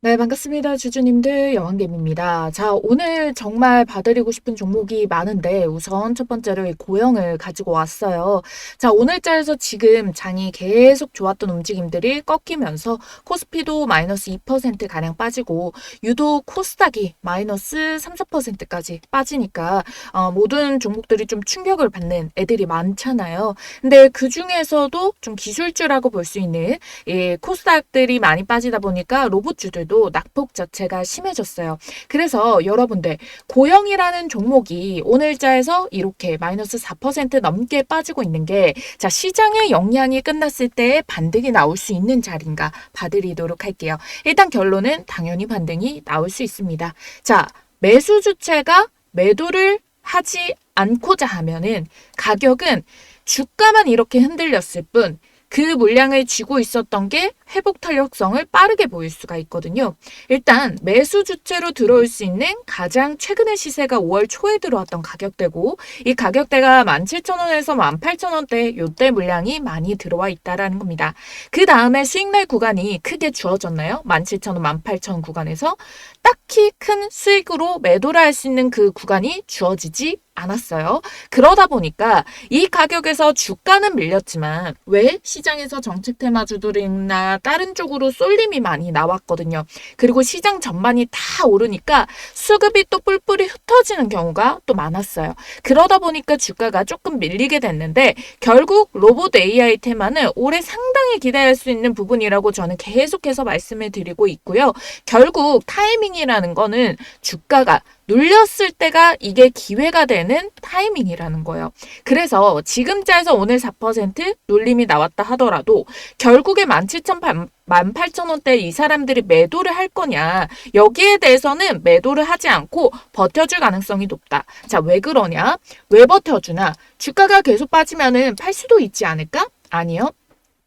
네, 반갑습니다. 주주님들, 여왕개미입니다. 자, 오늘 정말 봐드리고 싶은 종목이 많은데, 우선 첫 번째로 이 고영을 가지고 왔어요. 자, 오늘자에서 지금 장이 계속 좋았던 움직임들이 꺾이면서 코스피도 마이너스 2%가량 빠지고, 유독 코스닥이 마이너스 3, 4%까지 빠지니까, 어, 모든 종목들이 좀 충격을 받는 애들이 많잖아요. 근데 그 중에서도 좀 기술주라고 볼 수 있는, 이 코스닥들이 많이 빠지다 보니까 로봇주들 도 낙폭 자체가 심해졌어요. 그래서 여러분들 고영이라는 종목이 오늘자에서 이렇게 마이너스 4% 넘게 빠지고 있는 게 자, 시장의 영향이 끝났을 때 반등이 나올 수 있는 자리인가 봐드리도록 할게요. 일단 결론은 당연히 반등이 나올 수 있습니다. 자, 매수 주체가 매도를 하지 않고자 하면은 가격은 주가만 이렇게 흔들렸을 뿐 그 물량을 쥐고 있었던 게 회복 탄력성을 빠르게 보일 수가 있거든요. 일단 매수 주체로 들어올 수 있는 가장 최근의 시세가 5월 초에 들어왔던 가격대고 이 가격대가 17,000원에서 18,000원대 요때 물량이 많이 들어와 있다라는 겁니다. 그 다음에 수익날 구간이 크게 주어졌나요? 17,000원, 18,000원 구간에서 딱히 큰 수익으로 매도를 할 수 있는 그 구간이 주어지지 않았어요. 그러다 보니까 이 가격에서 주가는 밀렸지만 왜 시장에서 정책 테마 주들이나 다른 쪽으로 쏠림이 많이 나왔거든요. 그리고 시장 전반이 다 오르니까 수급이 또 뿔뿔이 흩어지는 경우가 또 많았어요. 그러다 보니까 주가가 조금 밀리게 됐는데 결국 로봇 AI 테마는 올해 상당히 기대할 수 있는 부분이라고 저는 계속해서 말씀을 드리고 있고요. 결국 타이밍이라는 거는 주가가 눌렸을 때가 이게 기회가 되는 타이밍이라는 거예요. 그래서 지금자에서 오늘 4% 눌림이 나왔다 하더라도 결국에 17,000, 18,000원대 이 사람들이 매도를 할 거냐. 여기에 대해서는 매도를 하지 않고 버텨줄 가능성이 높다. 자, 왜 그러냐? 왜 버텨주나? 주가가 계속 빠지면은 팔 수도 있지 않을까? 아니요.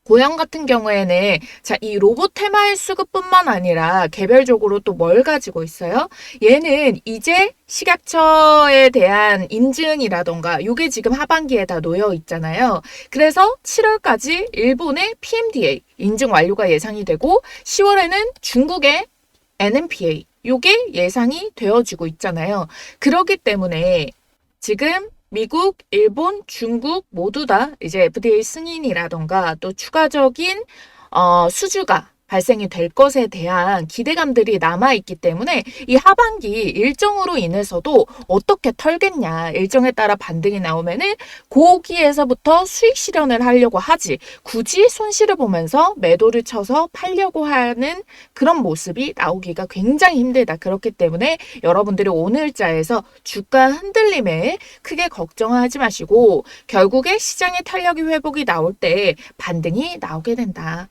고양 같은 경우에는 자, 이 로봇 테마의 수급뿐만 아니라 개별적으로 또 뭘 가지고 있어요? 얘는 이제 식약처에 대한 인증이라던가 요게 지금 하반기에 다 놓여 있잖아요. 그래서 7월까지 일본의 PMDA 인증 완료가 예상이 되고 10월에는 중국의 NMPA 요게 예상이 되어지고 있잖아요. 그렇기 때문에 지금 미국, 일본, 중국 모두 다 이제 FDA 승인이라던가 또 추가적인 어, 수주가 발생이 될 것에 대한 기대감들이 남아있기 때문에 이 하반기 일정으로 인해서도 어떻게 털겠냐 일정에 따라 반등이 나오면은 고기에서부터 수익 실현을 하려고 하지 굳이 손실을 보면서 매도를 쳐서 팔려고 하는 그런 모습이 나오기가 굉장히 힘들다 그렇기 때문에 여러분들이 오늘자에서 주가 흔들림에 크게 걱정하지 마시고 결국에 시장의 탄력이 회복이 나올 때 반등이 나오게 된다.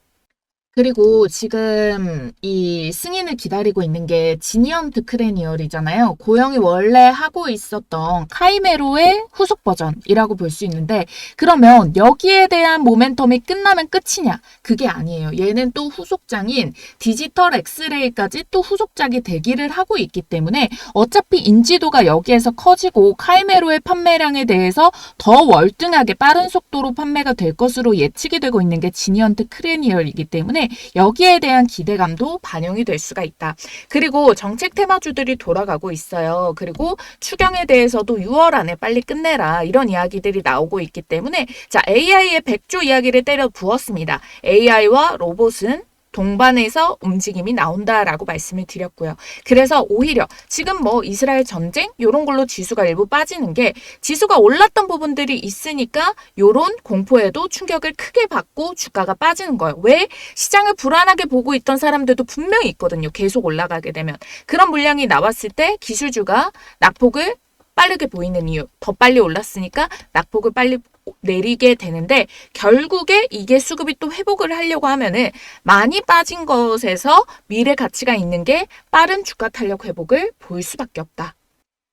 그리고 지금 이 승인을 기다리고 있는 게 지니언트 크레니얼이잖아요. 고영이 원래 하고 있었던 카이메로의 후속 버전이라고 볼 수 있는데 그러면 여기에 대한 모멘텀이 끝나면 끝이냐? 그게 아니에요. 얘는 또 후속장인 디지털 엑스레이까지 또 후속작이 대기를 하고 있기 때문에 어차피 인지도가 여기에서 커지고 카이메로의 판매량에 대해서 더 월등하게 빠른 속도로 판매가 될 것으로 예측이 되고 있는 게 지니언트 크레니얼이기 때문에 때문에 여기에 대한 기대감도 반영이 될 수가 있다. 그리고 정책 테마주들이 돌아가고 있어요. 그리고 추경에 대해서도 6월 안에 빨리 끝내라 이런 이야기들이 나오고 있기 때문에 자 AI의 100조 이야기를 때려 부었습니다. AI와 로봇은 동반해서 움직임이 나온다라고 말씀을 드렸고요. 그래서 오히려 지금 뭐 이스라엘 전쟁 이런 걸로 지수가 일부 빠지는 게 지수가 올랐던 부분들이 있으니까 이런 공포에도 충격을 크게 받고 주가가 빠지는 거예요. 왜 시장을 불안하게 보고 있던 사람들도 분명히 있거든요. 계속 올라가게 되면 그런 물량이 나왔을 때 기술주가 낙폭을 빠르게 보이는 이유. 더 빨리 올랐으니까 낙폭을 빨리 내리게 되는데 결국에 이게 수급이 또 회복을 하려고 하면은 많이 빠진 것에서 미래 가치가 있는 게 빠른 주가 탄력 회복을 보일 수밖에 없다.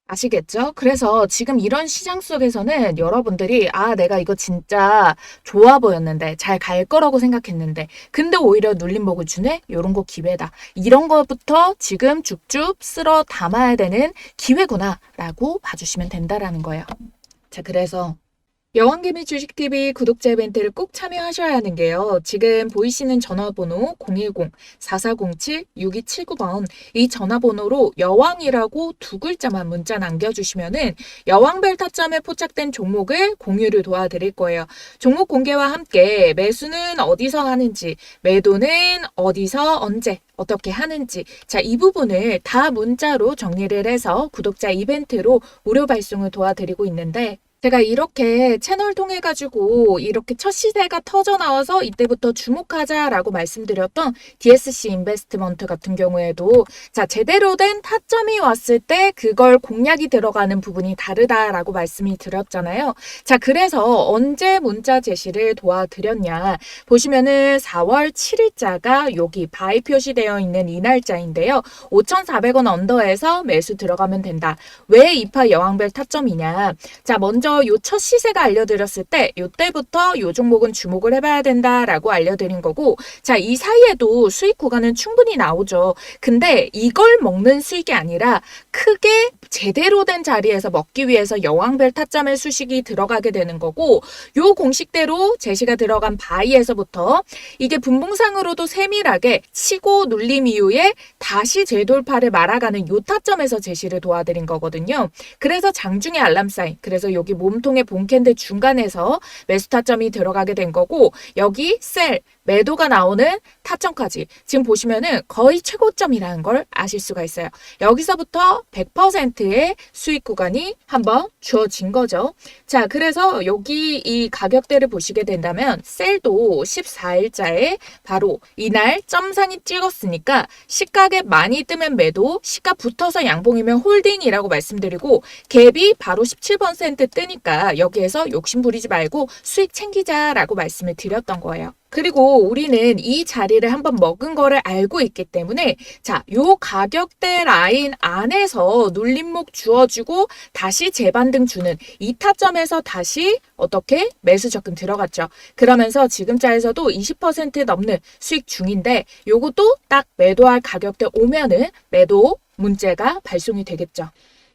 아시겠죠? 그래서 지금 이런 시장 속에서는 여러분들이 아, 내가 이거 진짜 좋아 보였는데 잘 갈 거라고 생각했는데 근데 오히려 눌림목을 주네? 요런 거 기회다. 이런 거부터 지금 쭉쭉 쓸어 담아야 되는 기회구나 라고 봐주시면 된다라는 거예요. 자, 그래서 여왕개미 주식TV 구독자 이벤트를 꼭 참여하셔야 하는 게요. 지금 보이시는 전화번호 010-4407-6279번 이 전화번호로 여왕이라고 두 글자만 문자 남겨주시면은 여왕별 타점에 포착된 종목을 공유를 도와드릴 거예요. 종목 공개와 함께 매수는 어디서 하는지, 매도는 어디서 언제 어떻게 하는지 자 이 부분을 다 문자로 정리를 해서 구독자 이벤트로 무료 발송을 도와드리고 있는데 제가 이렇게 채널 통해 가지고 이렇게 첫 시세가 터져 나와서 이때부터 주목하자라고 말씀드렸던 DSC 인베스트먼트 같은 경우에도 자 제대로 된 타점이 왔을 때 그걸 공략이 들어가는 부분이 다르다라고 말씀이 드렸잖아요. 자 그래서 언제 문자 제시를 도와드렸냐 보시면은 4월 7일자가 여기 바이 표시되어 있는 이 날짜인데요. 5,400원 언더에서 매수 들어가면 된다. 왜 이파 여왕별 타점이냐? 자 먼저 먼저 요 첫 시세가 알려드렸을 때 요때부터 요 종목은 주목을 해봐야 된다라고 알려드린 거고 자 이 사이에도 수익 구간은 충분히 나오죠. 근데 이걸 먹는 수익이 아니라 크게 제대로 된 자리에서 먹기 위해서 여왕별 타점의 수식이 들어가게 되는 거고 요 공식대로 제시가 들어간 바이에서부터 이게 분봉상으로도 세밀하게 치고 눌림 이후에 다시 재돌파를 말아가는 요 타점에서 제시를 도와드린 거거든요. 그래서 장중의 알람 사인 그래서 여기 몸통의 본캔들 중간에서 매수 타점이 들어가게 된 거고 여기 셀 매도가 나오는 타점까지 지금 보시면은 거의 최고점이라는 걸 아실 수가 있어요. 여기서부터 100%의 수익 구간이 한번 주어진 거죠. 자, 그래서 여기 이 가격대를 보시게 된다면 셀도 14일자에 바로 이날 점상이 찍었으니까 시가에 많이 뜨면 매도, 시가 붙어서 양봉이면 홀딩이라고 말씀드리고 갭이 바로 17% 뜨니까 여기에서 욕심 부리지 말고 수익 챙기자라고 말씀을 드렸던 거예요. 그리고 우리는 이 자리를 한번 먹은 거를 알고 있기 때문에 자, 요 가격대 라인 안에서 눌림목 주어주고 다시 재반등 주는 이 타점에서 다시 어떻게 매수 접근 들어갔죠. 그러면서 지금자에서도 20% 넘는 수익 중인데 요것도 딱 매도할 가격대 오면은 매도 문제가 발송이 되겠죠.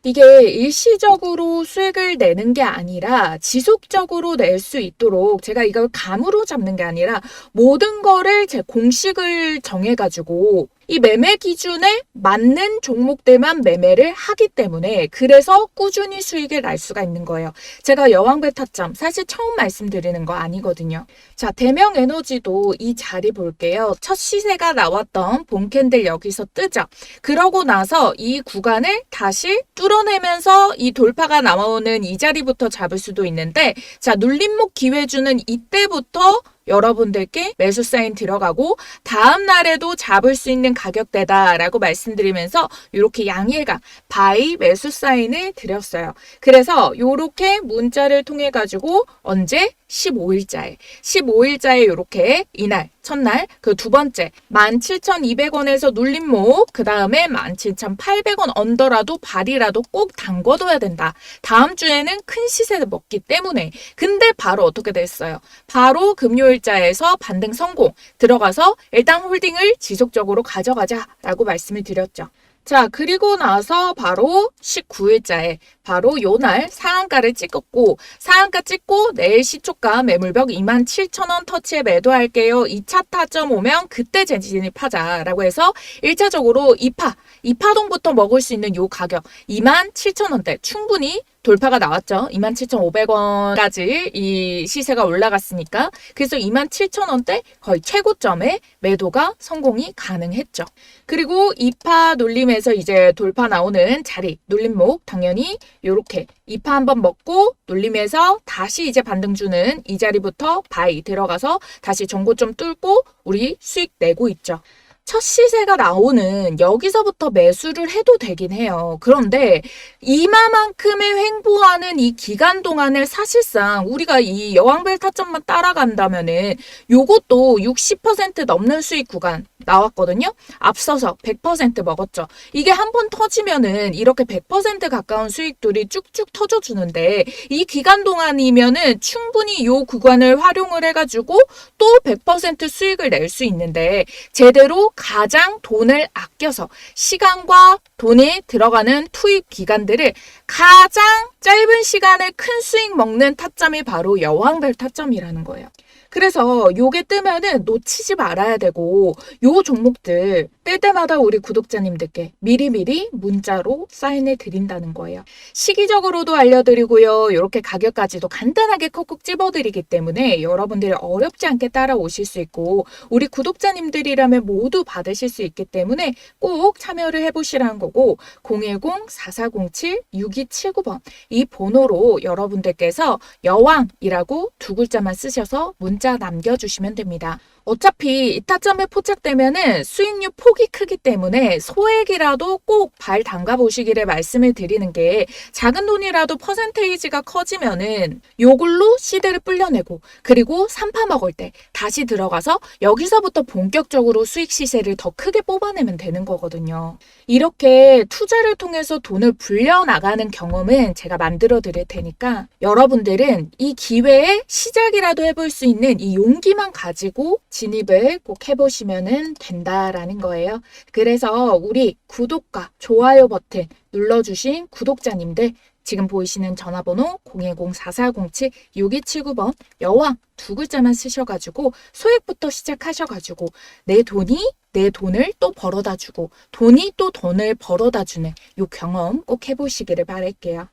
이게 일시적으로 수익을 내는 게 아니라 지속적으로 낼 수 있도록 제가 이걸 감으로 잡는 게 아니라 모든 거를 제 공식을 정해가지고 이 매매 기준에 맞는 종목들만 매매를 하기 때문에 그래서 꾸준히 수익을 날 수가 있는 거예요. 제가 여왕배 타점 사실 처음 말씀드리는 거 아니거든요. 자, 대명 에너지도 이 자리 볼게요. 첫 시세가 나왔던 본캔들 여기서 뜨죠. 그러고 나서 이 구간을 다시 뚫어내면서 이 돌파가 나오는 이 자리부터 잡을 수도 있는데 자, 눌림목 기회 주는 이때부터 여러분들께 매수 사인 들어가고 다음 날에도 잡을 수 있는 가격대다라고 말씀드리면서 이렇게 양일간 바이 매수 사인을 드렸어요. 그래서 이렇게 문자를 통해 가지고 언제 15일자에 15일자에 이렇게 이날 첫날 그 두 번째 17,200원에서 눌림목 그 다음에 17,800원 언더라도 발이라도 꼭 담궈둬야 된다. 다음 주에는 큰 시세를 먹기 때문에 근데 바로 어떻게 됐어요? 바로 금요일자에서 반등 성공 들어가서 일단 홀딩을 지속적으로 가져가자라고 말씀을 드렸죠. 자, 그리고 나서 바로 19일자에 바로 요날 상한가를 찍었고 상한가 찍고 내일 시초가 매물벽 27,000원 터치에 매도할게요. 2차 타점 오면 그때 재진입하자라고 해서 1차적으로 2파, 2파동부터 먹을 수 있는 요 가격 27,000원대 충분히 돌파가 나왔죠. 27,500원까지 이 시세가 올라갔으니까. 그래서 27,000원대 거의 최고점에 매도가 성공이 가능했죠. 그리고 2파 놀림에서 이제 돌파 나오는 자리, 놀림목 당연히 이렇게 2파 한번 먹고 놀림에서 다시 이제 반등 주는 이 자리부터 바이 들어가서 다시 전고점 뚫고 우리 수익 내고 있죠. 첫 시세가 나오는 여기서부터 매수를 해도 되긴 해요. 그런데 이마만큼의 횡보하는 이 기간 동안을 사실상 우리가 이 여왕벨 타점만 따라간다면은 요것도 60% 넘는 수익 구간 나왔거든요. 앞서서 100% 먹었죠. 이게 한 번 터지면은 이렇게 100% 가까운 수익들이 쭉쭉 터져 주는데 이 기간 동안이면은 충분히 요 구간을 활용을 해 가지고 또 100% 수익을 낼 수 있는데 제대로 가장 돈을 아껴서 시간과 돈이 들어가는 투입 기간들을 가장 짧은 시간에 큰 수익 먹는 타점이 바로 여왕별 타점이라는 거예요. 그래서 요게 뜨면은 놓치지 말아야 되고 요 종목들 뜰 때마다 우리 구독자님들께 미리미리 문자로 사인해 드린다는 거예요. 시기적으로도 알려드리고요. 이렇게 가격까지도 간단하게 콕콕 찝어드리기 때문에 여러분들이 어렵지 않게 따라오실 수 있고 우리 구독자님들이라면 모두 받으실 수 있기 때문에 꼭 참여를 해보시라는 거고 010-4407-6279번 이 번호로 여러분들께서 여왕이라고 두 글자만 쓰셔서 문자 남겨주시면 됩니다. 어차피 이타점에 포착되면은 수익률 폭이 크기 때문에 소액이라도 꼭 발 담가 보시기를 말씀을 드리는 게 작은 돈이라도 퍼센테이지가 커지면은 요걸로 시대를 불려내고 그리고 산파 먹을 때 다시 들어가서 여기서부터 본격적으로 수익 시세를 더 크게 뽑아내면 되는 거거든요. 이렇게 투자를 통해서 돈을 불려 나가는 경험은 제가 만들어 드릴 테니까 여러분들은 이 기회에 시작이라도 해볼 수 있는 이 용기만 가지고 진입을 꼭 해보시면 된다라는 거예요. 그래서 우리 구독과 좋아요 버튼 눌러주신 구독자님들 지금 보이시는 전화번호 010-4407-6279번 여왕 두 글자만 쓰셔가지고 소액부터 시작하셔가지고 내 돈이 내 돈을 또 벌어다 주고 돈이 또 돈을 벌어다 주는 요 경험 꼭 해보시기를 바랄게요.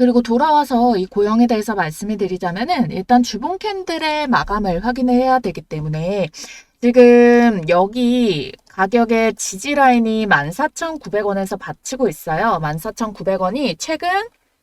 그리고 돌아와서 이 고영에 대해서 말씀을 드리자면은 일단 주봉 캔들의 마감을 확인해야 되기 때문에 지금 여기 가격의 지지 라인이 14,900원에서 받치고 있어요. 14,900원이 최근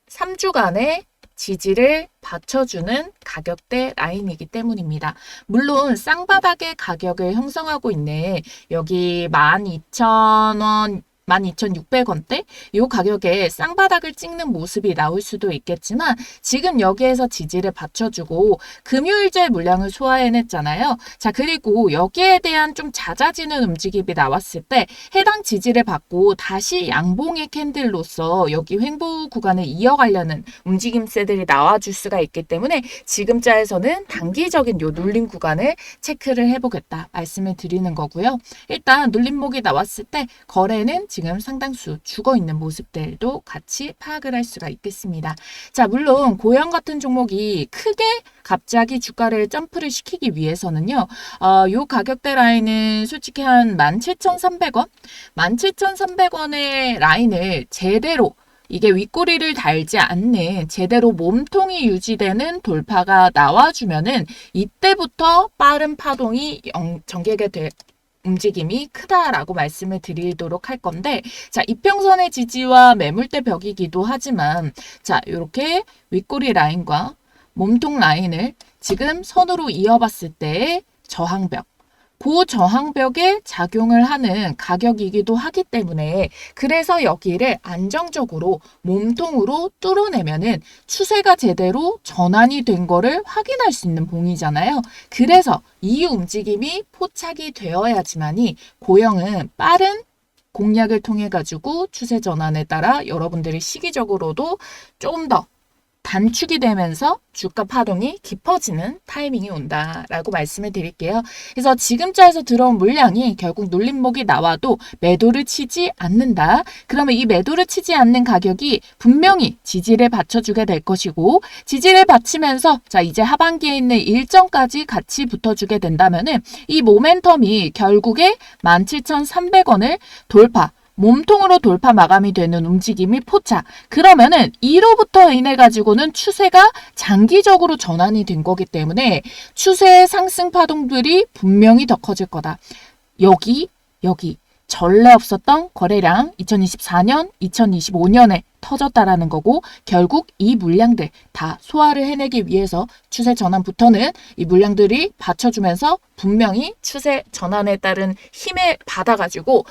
3주간의 지지를 받쳐주는 가격대 라인이기 때문입니다. 물론 쌍바닥의 가격을 형성하고 있는 여기 12,000원 12,600원대 이 가격에 쌍바닥을 찍는 모습이 나올 수도 있겠지만 지금 여기에서 지지를 받쳐주고 금요일제 물량을 소화해냈잖아요. 자 그리고 여기에 대한 좀 잦아지는 움직임이 나왔을 때 해당 지지를 받고 다시 양봉의 캔들로서 여기 횡보 구간을 이어가려는 움직임새들이 나와줄 수가 있기 때문에 지금 자에서는 단기적인 요 눌림 구간을 체크를 해보겠다 말씀을 드리는 거고요. 일단 눌림목이 나왔을 때 거래는 지금 상당수 죽어 있는 모습들도 같이 파악을 할 수가 있겠습니다. 자, 물론 고형 같은 종목이 크게 갑자기 주가를 점프를 시키기 위해서는요. 어, 요 가격대 라인은 솔직히 한 17,300원? 17,300원의 라인을 제대로 이게 윗꼬리를 달지 않는 제대로 몸통이 유지되는 돌파가 나와주면은 이때부터 빠른 파동이 전개가 될 움직임이 크다라고 말씀을 드리도록 할 건데 자 이평선의 지지와 매물대 벽이기도 하지만 자 이렇게 윗꼬리 라인과 몸통 라인을 지금 선으로 이어봤을 때의 저항벽 고저항벽에 작용을 하는 가격이기도 하기 때문에 그래서 여기를 안정적으로 몸통으로 뚫어내면은 추세가 제대로 전환이 된 거를 확인할 수 있는 봉이잖아요. 그래서 이 움직임이 포착이 되어야지만이 고형은 빠른 공략을 통해 가지고 추세 전환에 따라 여러분들이 시기적으로도 조금 더 단축이 되면서 주가 파동이 깊어지는 타이밍이 온다라고 말씀을 드릴게요. 그래서 지금자에서 들어온 물량이 결국 눌림목이 나와도 매도를 치지 않는다. 그러면 이 매도를 치지 않는 가격이 분명히 지지를 받쳐주게 될 것이고 지지를 받치면서 자 이제 하반기에 있는 일정까지 같이 붙어주게 된다면은 이 모멘텀이 결국에 17,300원을 돌파 몸통으로 돌파 마감이 되는 움직임이 포착. 그러면은 이로부터 인해 가지고는 추세가 장기적으로 전환이 된 거기 때문에 추세의 상승 파동들이 분명히 더 커질 거다. 여기, 여기. 전례 없었던 거래량 2024년, 2025년에 터졌다라는 거고 결국 이 물량들 다 소화를 해내기 위해서 추세 전환부터는 이 물량들이 받쳐주면서 분명히 추세 전환에 따른 힘을 받아가지고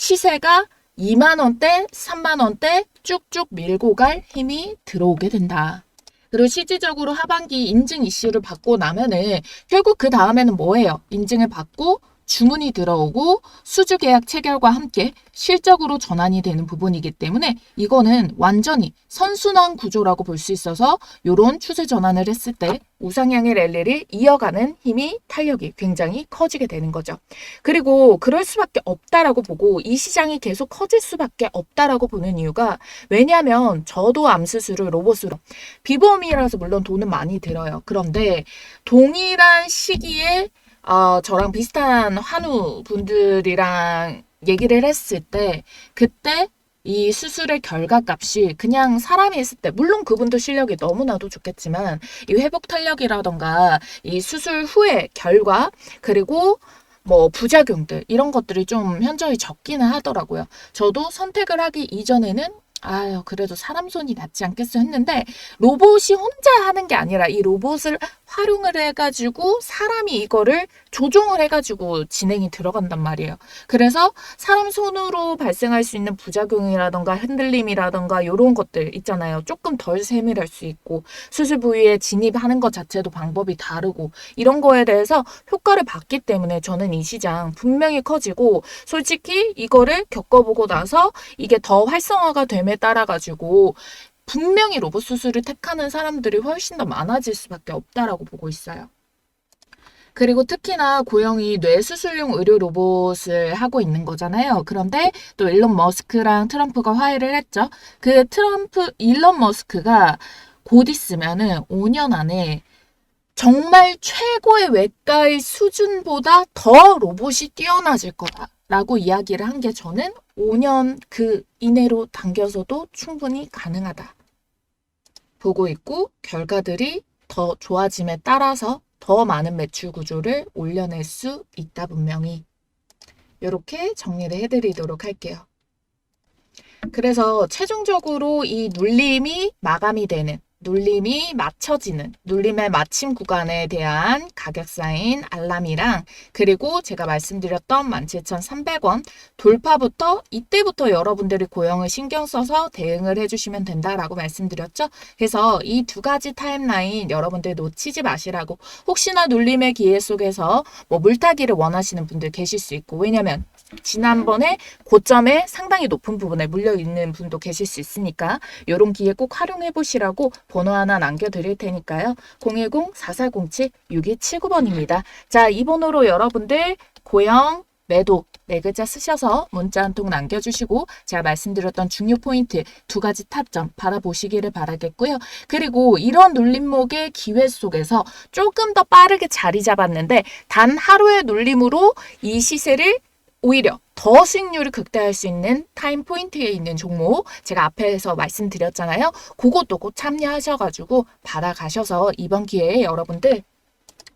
시세가 2만 원대, 3만 원대 쭉쭉 밀고 갈 힘이 들어오게 된다. 그리고 실질적으로 하반기 인증 이슈를 받고 나면은 결국 그 다음에는 뭐예요? 인증을 받고 주문이 들어오고 수주 계약 체결과 함께 실적으로 전환이 되는 부분이기 때문에 이거는 완전히 선순환 구조라고 볼 수 있어서 이런 추세 전환을 했을 때 우상향의 랠리를 이어가는 힘이 탄력이 굉장히 커지게 되는 거죠. 그리고 그럴 수밖에 없다라고 보고 이 시장이 계속 커질 수밖에 없다라고 보는 이유가 왜냐하면 저도 암수술을 로봇으로 비보험이라서 물론 돈은 많이 들어요. 그런데 동일한 시기에 어, 저랑 비슷한 환우 분들이랑 얘기를 했을 때 그때 이 수술의 결과 값이 그냥 사람이 했을 때 물론 그분도 실력이 너무나도 좋겠지만 이 회복 탄력이라던가 이 수술 후의 결과 그리고 뭐 부작용들 이런 것들이 좀 현저히 적기는 하더라고요. 저도 선택을 하기 이전에는 아유 그래도 사람 손이 낫지 않겠어 했는데 로봇이 혼자 하는 게 아니라 이 로봇을 활용을 해가지고 사람이 이거를 조종을 해가지고 진행이 들어간단 말이에요. 그래서 사람 손으로 발생할 수 있는 부작용이라던가 흔들림이라던가 이런 것들 있잖아요. 조금 덜 세밀할 수 있고 수술 부위에 진입하는 것 자체도 방법이 다르고 이런 거에 대해서 효과를 봤기 때문에 저는 이 시장 분명히 커지고 솔직히 이거를 겪어보고 나서 이게 더 활성화가 됨에 따라 가지고 분명히 로봇 수술을 택하는 사람들이 훨씬 더 많아질 수밖에 없다라고 보고 있어요. 그리고 특히나 고영이 뇌수술용 의료 로봇을 하고 있는 거잖아요. 그런데 또 일론 머스크랑 트럼프가 화해를 했죠. 그 트럼프, 일론 머스크가 곧 있으면은 5년 안에 정말 최고의 외과의 수준보다 더 로봇이 뛰어나질 거다 라고 이야기를 한 게 저는 5년 그 이내로 당겨서도 충분히 가능하다. 보고 있고 결과들이 더 좋아짐에 따라서 더 많은 매출 구조를 올려낼 수 있다 분명히 이렇게 정리를 해드리도록 할게요. 그래서 최종적으로 이 눌림이 마감이 되는 눌림이 맞춰지는 눌림의 마침 구간에 대한 가격 사인 알람이랑 그리고 제가 말씀드렸던 17,300원 돌파부터 이때부터 여러분들이 고용을 신경 써서 대응을 해주시면 된다라고 말씀드렸죠. 그래서 이 두 가지 타임라인 여러분들 놓치지 마시라고 혹시나 눌림의 기회 속에서 뭐 물타기를 원하시는 분들 계실 수 있고 왜냐면 지난번에 고점에 상당히 높은 부분에 물려 있는 분도 계실 수 있으니까 이런 기회 꼭 활용해 보시라고 번호 하나 남겨 드릴 테니까요. 010-4407-6279번입니다. 자, 이 번호로 여러분들 고영, 매도, 네 글자 쓰셔서 문자 한 통 남겨주시고 제가 말씀드렸던 중요 포인트 두 가지 타점 바라보시기를 바라겠고요. 그리고 이런 눌림목의 기회 속에서 조금 더 빠르게 자리 잡았는데 단 하루의 눌림으로 이 시세를 오히려 더 수익률을 극대화할 수 있는 타임 포인트에 있는 종목 제가 앞에서 말씀드렸잖아요. 그것도 꼭 참여하셔가지고 받아가셔서 이번 기회에 여러분들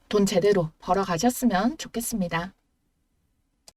돈 제대로 벌어가셨으면 좋겠습니다.